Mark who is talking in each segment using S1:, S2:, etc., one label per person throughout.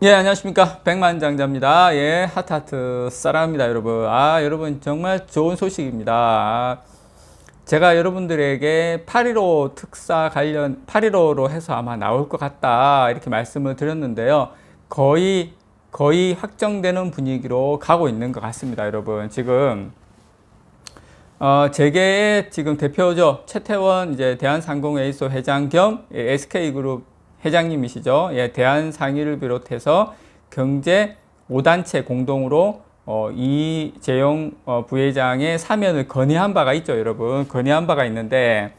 S1: 예, 안녕하십니까. 백만장자입니다. 예, 하트하트 사랑합니다, 여러분. 아, 여러분, 정말 좋은 소식입니다. 아, 제가 여러분들에게 8.15 특사 관련, 8.15로 해서 아마 나올 것 같다. 이렇게 말씀을 드렸는데요. 거의, 거의 확정되는 분위기로 가고 있는 것 같습니다, 여러분. 지금, 어, 재계의 지금 대표죠. 최태원 이제 대한상공회의소 회장 겸 SK그룹 회장님이시죠. 예, 대한상의를 비롯해서 경제 5단체 공동으로 어, 이재용 어, 부회장의 사면을 건의한 바가 있죠, 여러분. 건의한 바가 있는데,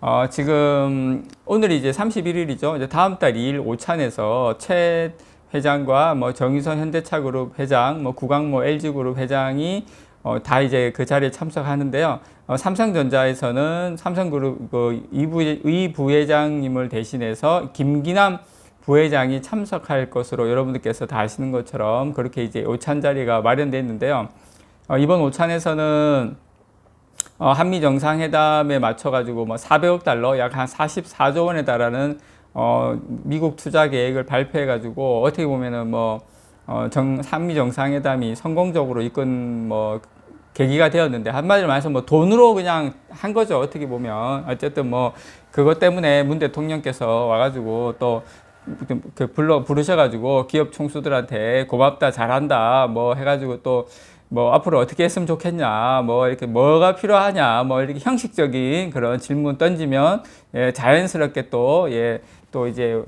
S1: 어, 지금 오늘이 이제 31일이죠. 이제 다음 달 2일 오찬에서 최 회장과 뭐 정의선 현대차그룹 회장, 뭐 구강모 LG그룹 회장이 어, 다 이제 그 자리에 참석하는데요. 어, 삼성전자에서는 삼성그룹 그 이부, 이 부회장님을 대신해서 김기남 부회장이 참석할 것으로 여러분들께서 다 아시는 것처럼 그렇게 이제 오찬 자리가 마련되어 있는데요. 어, 이번 오찬에서는 어, 한미 정상회담에 맞춰가지고 뭐 400억 달러, 약 한 44조 원에 달하는 어, 미국 투자 계획을 발표해가지고 어떻게 보면은 뭐 어, 정, 한미 정상회담이 성공적으로 이끈 뭐 계기가 되었는데 한마디로 말해서 뭐 돈으로 그냥 한 거죠. 어떻게 보면. 어쨌든 뭐 그것 때문에 문 대통령께서 와가지고 또 그 불러 부르셔가지고 기업 총수들한테 고맙다 잘한다 뭐 해가지고 또뭐 앞으로 어떻게 했으면 좋겠냐 뭐 이렇게 뭐가 필요하냐 뭐 이렇게 형식적인 그런 질문 던지면 예, 자연스럽게 또예또 예, 이제 예,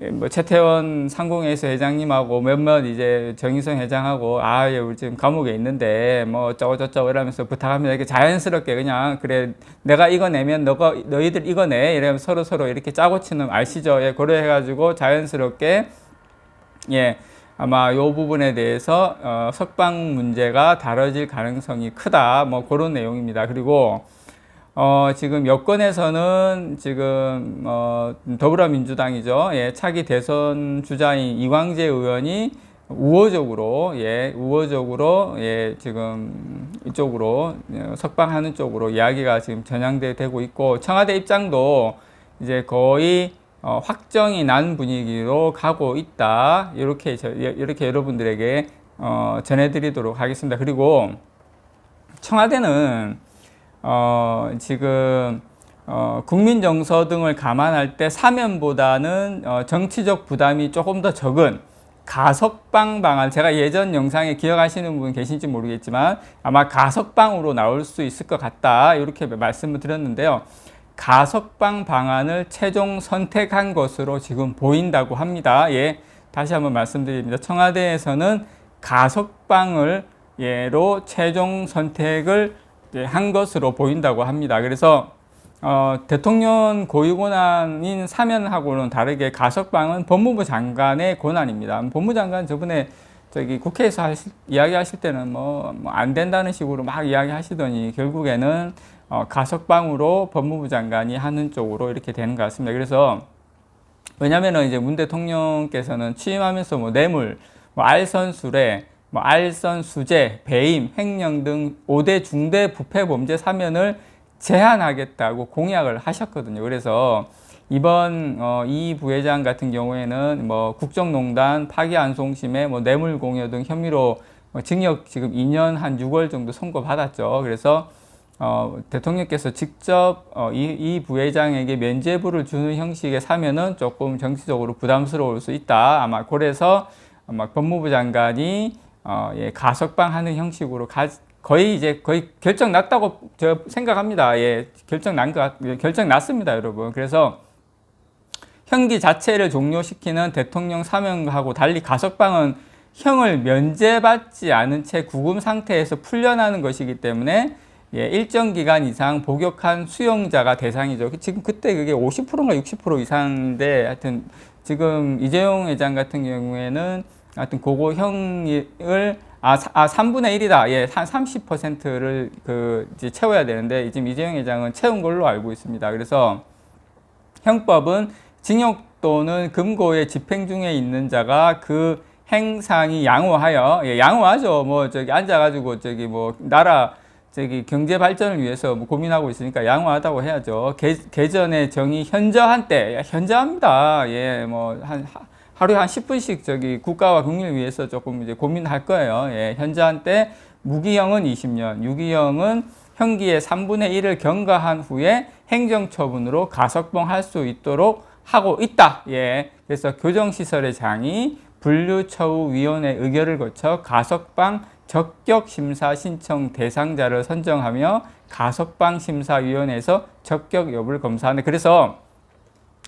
S1: 뭐 최태원 상공회의소 회장님하고 몇몇 이제 정의성 회장하고 아, 예, 우리 지금 감옥에 있는데 뭐 어쩌고 저쩌고 이러면서 부탁합니다. 이렇게 자연스럽게 그냥 그래 내가 이거 내면 너가 너희들 이거 내 이러면 서로 서로 이렇게 짜고 치는 아시죠? 예, 그래 해가지고 자연스럽게 예. 아마 이 부분에 대해서 어, 석방 문제가 다뤄질 가능성이 크다. 뭐 그런 내용입니다. 그리고 어, 지금 여권에서는 지금 어, 더불어민주당이죠. 예, 차기 대선 주자인 이광재 의원이 우호적으로 예, 우호적으로 예, 지금 이쪽으로 예, 석방하는 쪽으로 이야기가 지금 전향되고 있고 청와대 입장도 이제 거의 어, 확정이 난 분위기로 가고 있다. 이렇게 저, 이렇게 여러분들에게 어, 전해드리도록 하겠습니다. 그리고 청와대는 어, 지금 어, 국민 정서 등을 감안할 때 사면보다는 어, 정치적 부담이 조금 더 적은 가석방 방안. 제가 예전 영상에 기억하시는 분 계신지 모르겠지만 아마 가석방으로 나올 수 있을 것 같다. 이렇게 말씀을 드렸는데요. 가석방 방안을 최종 선택한 것으로 지금 보인다고 합니다. 예 다시 한번 말씀드립니다. 청와대에서는 가석방을 예로 최종 선택을 한 것으로 보인다고 합니다. 그래서 어, 대통령 고유 권한인 사면하고는 다르게 가석방은 법무부 장관의 권한입니다. 법무부 장관 저번에 저기 국회에서 하실, 이야기하실 때는 뭐안 뭐 된다는 식으로 막 이야기하시더니 결국에는 어, 가석방으로 법무부 장관이 하는 쪽으로 이렇게 되는 것 같습니다. 그래서 왜냐면은 이제 문 대통령께서는 취임하면서 뭐 뇌물, 뭐 알선술에 뭐 알선, 수재, 배임, 횡령 등 5대 중대 부패 범죄 사면을 제한하겠다고 공약을 하셨거든요. 그래서 이번 어, 이 부회장 같은 경우에는 뭐 국정농단 파기안송심에 뭐 뇌물공여 등 혐의로 뭐 징역 지금 2년 한 6월 정도 선고받았죠. 그래서 어, 대통령께서 직접 어, 이, 이 부회장에게 면죄부를 주는 형식의 사면은 조금 정치적으로 부담스러울 수 있다. 아마 그래서 아마 법무부 장관이 어, 예, 가석방 하는 형식으로 가, 거의 이제 거의 결정 났다고 저 생각합니다. 예, 결정 난 것, 결정 났습니다, 여러분. 그래서 형기 자체를 종료시키는 대통령 사명하고 달리 가석방은 형을 면제받지 않은 채 구금 상태에서 풀려나는 것이기 때문에 예, 일정 기간 이상 복역한 수용자가 대상이죠. 지금 그때 그게 50%인가 60% 이상인데 하여튼 지금 이재용 회장 같은 경우에는 하여튼 그거 형을 아, 아 3분의 1이다. 예, 한 30%를 그 이제 채워야 되는데 지금 이재용 회장은 채운 걸로 알고 있습니다. 그래서 형법은 징역 또는 금고의 집행 중에 있는 자가 그 행상이 양호하여 예, 양호하죠. 뭐 저기 앉아가지고 저기 뭐 나라 저기 경제 발전을 위해서 뭐 고민하고 있으니까 양호하다고 해야죠. 개, 개전의 정의 현저한 때 현저합니다. 예, 뭐 한 하루에 한 10분씩 저기 국가와 국민을 위해서 조금 이제 고민할 거예요. 예, 현재한 때 무기형은 20년, 유기형은 형기의 3분의 1을 경과한 후에 행정처분으로 가석방할 수 있도록 하고 있다. 예. 그래서 교정시설의 장이 분류처우위원회 의결을 거쳐 가석방 적격 심사 신청 대상자를 선정하며 가석방 심사위원회에서 적격 여부를 검사하는 그래서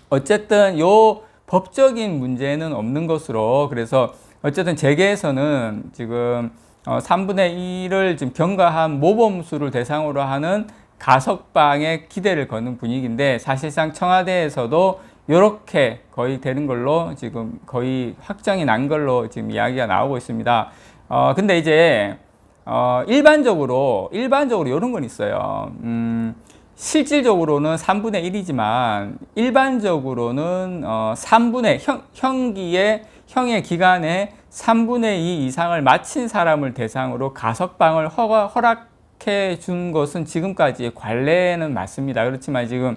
S1: 어쨌든 요 법적인 문제는 없는 것으로 그래서 어쨌든 재계에서는 지금 어 3분의 1을 지금 경과한 모범수를 대상으로 하는 가석방에 기대를 거는 분위기인데 사실상 청와대에서도 이렇게 거의 되는 걸로 지금 거의 확정이 난 걸로 지금 이야기가 나오고 있습니다. 어 근데 이제 어 일반적으로 일반적으로 이런 건 있어요. 음 실질적으로는 3분의 1이지만 일반적으로는 어 3분의 형, 형기의 형의 기간에 3분의 2 이상을 마친 사람을 대상으로 가석방을 허가, 허락해 준 것은 지금까지의 관례는 맞습니다. 그렇지만 지금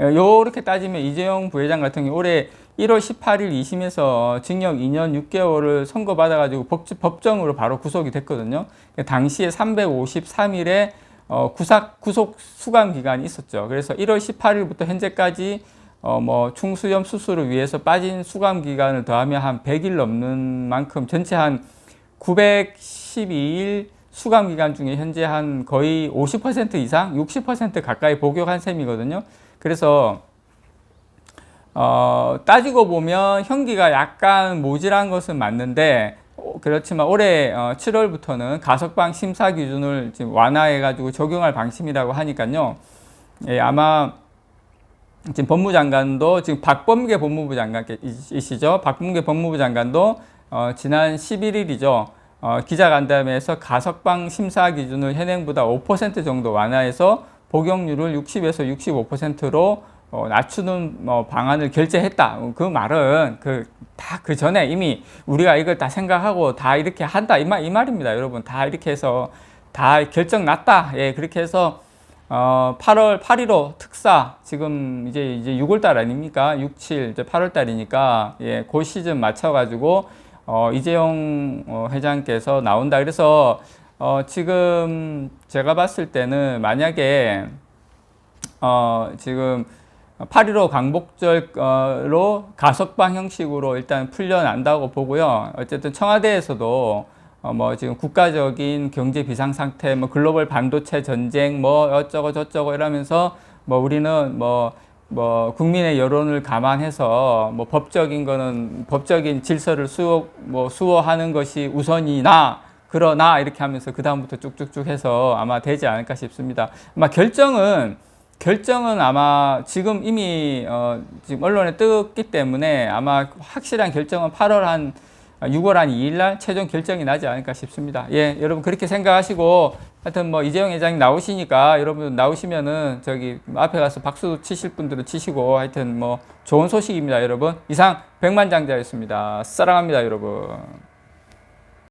S1: 요렇게 따지면 이재용 부회장 같은 경우 올해 1월 18일 2심에서 징역 2년 6개월을 선고받아가지고 법정으로 바로 구속이 됐거든요. 당시에 353일에 어, 구삭, 구속 수감 기간이 있었죠. 그래서 1월 18일부터 현재까지 어, 뭐 충수염 수술을 위해서 빠진 수감 기간을 더하면 한 100일 넘는 만큼 전체 한 912일 수감 기간 중에 현재 한 거의 50% 이상, 60% 가까이 복역한 셈이거든요. 그래서 어, 따지고 보면 형기가 약간 모질한 것은 맞는데 어, 그렇지만 올해 어, 7월부터는 가석방 심사 기준을 지금 완화해가지고 적용할 방침이라고 하니까요. 예, 아마 지금 법무장관도 지금 박범계 법무부 장관이시죠. 박범계 법무부 장관도 어, 지난 11일이죠. 어, 기자간담회에서 가석방 심사 기준을 현행보다 5% 정도 완화해서 복용률을 60에서 65%로 어, 낮추는 뭐 방안을 결제했다. 그 말은 그 다 그 전에 이미 우리가 이걸 다 생각하고 다 이렇게 한다 이 말 이 말입니다, 여러분. 다 이렇게 해서 다 결정 났다. 예, 그렇게 해서 어, 8월 8일로 특사 지금 이제 이제 6월 달 아닙니까? 6, 7 이제 8월 달이니까 예, 그 시즌 맞춰 가지고 어, 이재용 어, 회장께서 나온다. 그래서 어, 지금 제가 봤을 때는 만약에 어, 지금 8.15 강복절로 가석방 형식으로 일단 풀려난다고 보고요. 어쨌든 청와대에서도 어, 뭐 지금 국가적인 경제 비상 상태, 뭐 글로벌 반도체 전쟁, 뭐 어쩌고 저쩌고 이러면서 뭐 우리는 뭐, 뭐 국민의 여론을 감안해서 뭐 법적인 거는 법적인 질서를 수호, 뭐 수호하는 것이 우선이나 그러나 이렇게 하면서 그 다음부터 쭉쭉쭉 해서 아마 되지 않을까 싶습니다. 아마 결정은 결정은 아마 지금 이미 어, 지금 언론에 뜨기 때문에 아마 확실한 결정은 8월 한 6월 한 2일 날 최종 결정이 나지 않을까 싶습니다. 예, 여러분 그렇게 생각하시고 하여튼 뭐 이재용 회장이 나오시니까 여러분 나오시면은 저기 앞에 가서 박수 치실 분들은 치시고 하여튼 뭐 좋은 소식입니다, 여러분. 이상 백만장자였습니다. 사랑합니다, 여러분.